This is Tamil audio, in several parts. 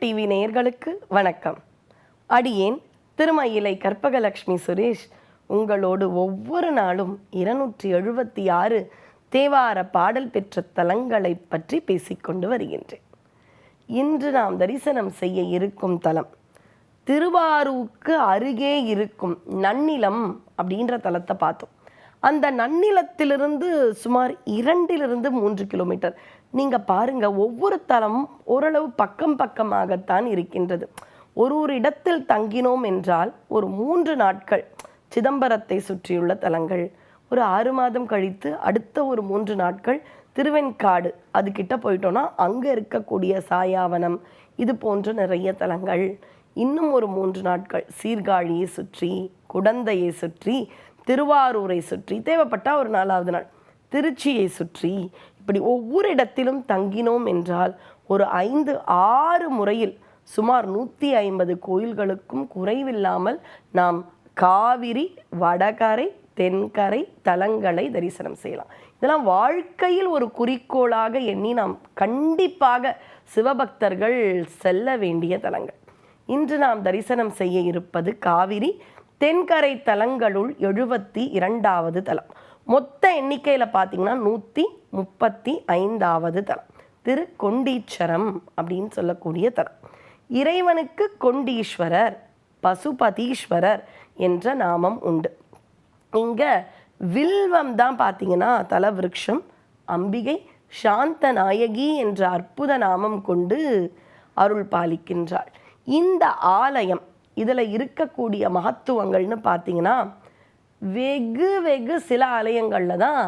டிவி நேயர்களுக்கு வணக்கம். அடியேன் திருமயிலை கற்பகலக்ஷ்மி சுரேஷ். உங்களோடு ஒவ்வொரு நாளும் இருநூற்றி எழுபத்தி ஆறு தேவார பாடல் பெற்ற தலங்களை பற்றி பேசிக்கொண்டு வருகின்றேன். இன்று நாம் தரிசனம் செய்ய இருக்கும் தலம் திருவாரூருக்கு அருகே இருக்கும் நன்னிலம் அப்படின்ற தலத்தை பார்த்தோம். அந்த நன்னிலத்திலிருந்து சுமார் இரண்டிலிருந்து மூன்று கிலோமீட்டர். நீங்கள் பாருங்க ஒவ்வொரு தலமும் ஓரளவு பக்கம் பக்கமாகத்தான் இருக்கின்றது. ஒரு ஒரு இடத்தில் தங்கினோம் என்றால் ஒரு மூன்று நாட்கள் சிதம்பரத்தை சுற்றியுள்ள தலங்கள் ஒரு ஆறு மாதம் கழித்து அடுத்த ஒரு மூன்று நாட்கள் திருவெண்காடு அது கிட்ட போயிட்டோம்னா அங்கே இருக்கக்கூடிய சாயாவனம் இது போன்ற நிறைய தலங்கள். இன்னும் ஒரு மூன்று நாட்கள் சீர்காழியை சுற்றி குடந்தையை சுற்றி திருவாரூரை சுற்றி தேவைப்பட்டால் ஒரு நாலாவது நாள் திருச்சியை சுற்றி இப்படி ஒவ்வொரு இடத்திலும் தங்கினோம் என்றால் ஒரு ஐந்து ஆறு முறையில் சுமார் நூற்றி ஐம்பது கோயில்களுக்கும் குறைவில்லாமல் நாம் காவிரி வடகரை தென்கரை தலங்களை தரிசனம் செய்யலாம். இதெல்லாம் வாழ்க்கையில் ஒரு குறிக்கோளாக எண்ணி நாம் கண்டிப்பாக சிவபக்தர்கள் செல்ல வேண்டிய தலங்கள். இன்று நாம் தரிசனம் செய்ய இருப்பது காவிரி தென்கரை தலங்களுள் எழுபத்தி இரண்டாவது தலம். மொத்த எண்ணிக்கையில் பார்த்தீங்கன்னா நூற்றி முப்பத்தி ஐந்தாவது தலம். திரு கொண்டீச்சரம் அப்படின்னு சொல்லக்கூடிய தலம். இறைவனுக்கு கொண்டீஸ்வரர் பசுபதீஸ்வரர் என்ற நாமம் உண்டு. இங்கே வில்வம் தான் பார்த்தீங்கன்னா தல விருட்சம் அம்பிகை சாந்த நாயகி என்ற அற்புத நாமம் கொண்டு அருள் பாலிக்கின்றாள். இந்த ஆலயம் இதில் இருக்கக்கூடிய மகத்துவங்கள்னு பார்த்தீங்கன்னா வெகு வெகு சில ஆலயங்களில் தான்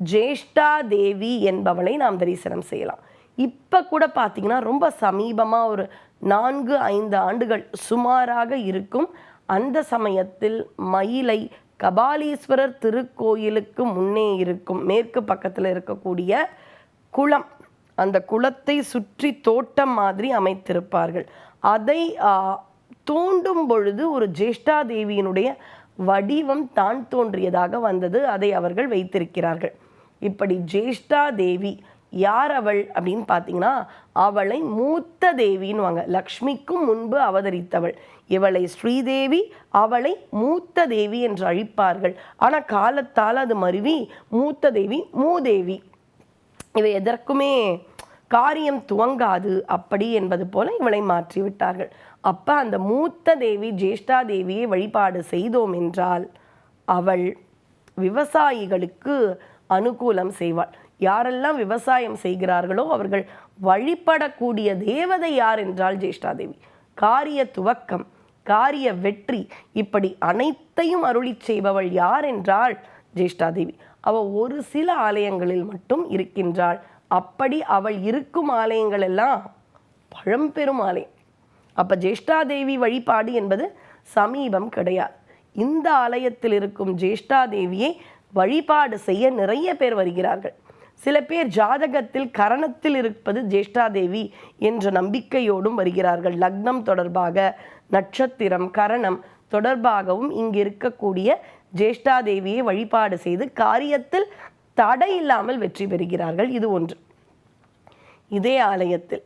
ஜேஷ்டா தேவி என்பவளை நாம் தரிசனம் செய்யலாம். இப்போ கூட பார்த்தீங்கன்னா ரொம்ப சமீபமாக ஒரு நான்கு ஐந்து ஆண்டுகள் சுமாராக இருக்கும். அந்த சமயத்தில் மயிலை கபாலீஸ்வரர் திருக்கோயிலுக்கு முன்னே இருக்கும் மேற்கு பக்கத்தில் இருக்கக்கூடிய குளம். அந்த குளத்தை சுற்றி தோட்டம் மாதிரி அமைத்திருப்பார்கள். அதை தூண்டும் பொழுது ஒரு ஜேஷ்டா தேவியினுடைய வடிவம் தான் தோன்றியதாக வந்தது. அதை அவர்கள் வைத்திருக்கிறார்கள். இப்படி ஜேஷ்டா தேவி யார் அவள் அப்படின்னு பார்த்தீங்கன்னா அவளை மூத்த தேவின்னுவாங்க. லக்ஷ்மிக்கும் முன்பு அவதரித்தவள். இவளை ஸ்ரீதேவி அவளை மூத்த தேவி என்று அழைப்பார்கள். ஆனால் காலத்தால் அது மருவி மூத்த தேவி மூதேவி. இவை எதற்குமே காரியம் துவங்காது அப்படி என்பது போல இவளை மாற்றி விட்டார்கள் அப்ப அந்த மூத்த தேவி ஜேஷ்டா தேவியை வழிபாடு செய்தோம் என்றால் அவள் விவசாயிகளுக்கு அனுகூலம் செய்வாள். யாரெல்லாம் விவசாயம் செய்கிறார்களோ அவர்கள் வழிபடக்கூடிய தேவதை யார் என்றால் ஜேஷ்டா தேவி. காரிய துவக்கம் காரிய வெற்றி இப்படி அனைத்தையும் அருளி செய்பவள் யார் என்றால் ஜேஷ்டாதேவி அவள் ஒரு சில ஆலயங்களில் மட்டும் இருக்கின்றாள். அப்படி அவள் இருக்கும் ஆலயங்கள் எல்லாம் பழம்பெரும் ஆலயம். அப்போ ஜேஷ்டாதேவி வழிபாடு என்பது சமீபம் கிடையாது. இந்த ஆலயத்தில் இருக்கும் ஜேஷ்டாதேவியை வழிபாடு செய்ய நிறைய பேர் வருகிறார்கள். சில பேர் ஜாதகத்தில் கரணத்தில் இருப்பது ஜேஷ்டாதேவி என்ற நம்பிக்கையோடும் வருகிறார்கள். லக்னம் தொடர்பாக நட்சத்திரம் கரணம் தொடர்பாகவும் இங்கு இருக்கக்கூடிய ஜேஷ்டாதேவியை வழிபாடு செய்து காரியத்தில் தடை இல்லாமல் வெற்றி பெறுகிறார்கள். இது ஒன்று. இதே ஆலயத்தில்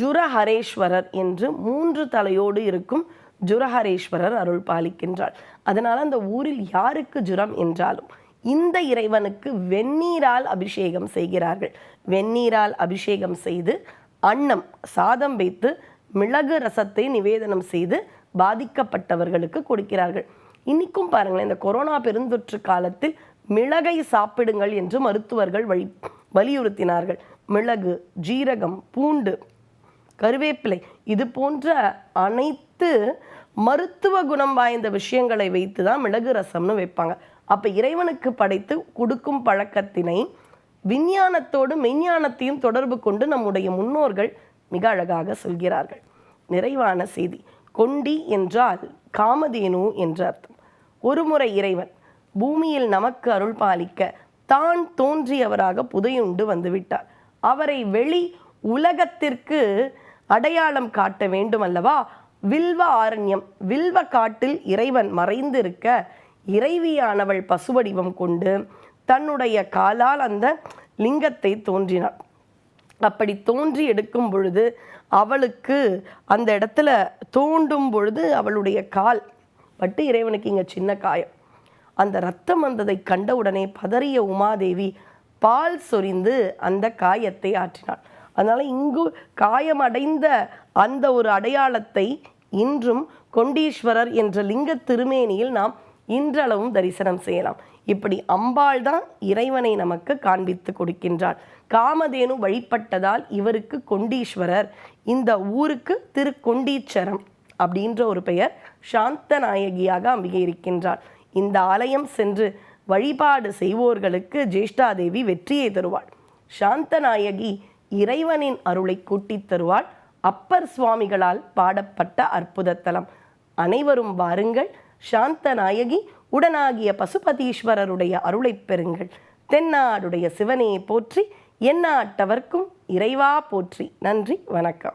ஜுரஹரேஸ்வரர் என்று மூன்று தலையோடு இருக்கும் ஜுரஹரேஸ்வரர் அருள் பாலிக்கின்றார். அதனால் அந்த ஊரில் யாருக்கு ஜுரம் என்றாலும் இந்த இறைவனுக்கு வெந்நீரால் அபிஷேகம் செய்கிறார்கள். வெந்நீரால் அபிஷேகம் செய்து அன்னம் சாதம் வைத்து மிளகு ரசத்தை நிவேதனம் செய்து பாதிக்கப்பட்டவர்களுக்கு கொடுக்கிறார்கள். இன்னைக்கும் பாருங்களேன் இந்த கொரோனா பெருந்தொற்று காலத்தில் மிளகை சாப்பிடுங்கள் என்று மருத்துவர்கள் வழி வலியுறுத்தினார்கள். மிளகு ஜீரகம் பூண்டு கருவேப்பிலை இது போன்ற அனைத்து மருத்துவ குணம் வாய்ந்த விஷயங்களை வைத்து தான் மிளகு ரசம்னு வைப்பாங்க. அப்போ இறைவனுக்கு படைத்து கொடுக்கும் பழக்கத்தினை விஞ்ஞானத்தோடு மெஞ்ஞானத்தையும் தொடர்பு கொண்டு நம்முடைய முன்னோர்கள் மிக அழகாக சொல்கிறார்கள். நிறைவான செய்தி. கொண்டி என்றால் காமதேனு என்று அர்த்தம். ஒருமுறை இறைவன் பூமியில் நமக்கு அருள் பாலிக்க தான் தோன்றியவராக புதையுண்டு வந்துவிட்டார். அவரை வெளி உலகத்திற்கு அடையாளம் காட்ட வேண்டும் அல்லவா வில்வ ஆரண்யம் வில்வ காட்டில் இறைவன் மறைந்திருக்க இறைவியானவள் பசுவடிவம் கொண்டு தன்னுடைய காலால் அந்த லிங்கத்தை தோன்றினார் அப்படி தோன்றி எடுக்கும் பொழுது அவளுக்கு அந்த இடத்துல தோண்டும் பொழுது அவளுடைய கால் பட்டு இறைவனுக்கு இங்கே சின்ன காயம். அந்த ரத்தம் வந்ததை கண்டவுடனே பதறிய உமாதேவி பால் சொரிந்து அந்த காயத்தை ஆற்றினாள். அதனால் இங்கு காயமடைந்த அந்த ஒரு அடையாளத்தை இன்றும் கொண்டீஸ்வரர் என்ற லிங்க திருமேனியில் நாம் இன்றளவும் தரிசனம் செய்யலாம். இப்படி அம்பாள் தான் இறைவனை நமக்கு காண்பித்து கொடுக்கின்றாள். காமதேனு வழிபட்டதால் இவருக்கு கொண்டீஸ்வரர் இந்த ஊருக்கு திருக்கொண்டீச்சரம் அப்படின்ற ஒரு பெயர் சாந்த நாயகியாக அம்பிகை இருக்கின்றாள். இந்த ஆலயம் சென்று வழிபாடு செய்வோர்களுக்கு ஜேஷ்டாதேவி வெற்றியை தருவாள். சாந்தநாயகி இறைவனின் அருளை கூட்டித் தருவாள். அப்பர் சுவாமிகளால் பாடப்பட்ட அற்புதத்தலம். அனைவரும் வாருங்கள். சாந்தநாயகி உடனாகிய பசுபதீஸ்வரருடைய அருளைப் பெறுங்கள். தென்னாடுடைய சிவனே போற்றி எந்நாட்டவர்க்கும் இறைவா போற்றி. நன்றி வணக்கம்.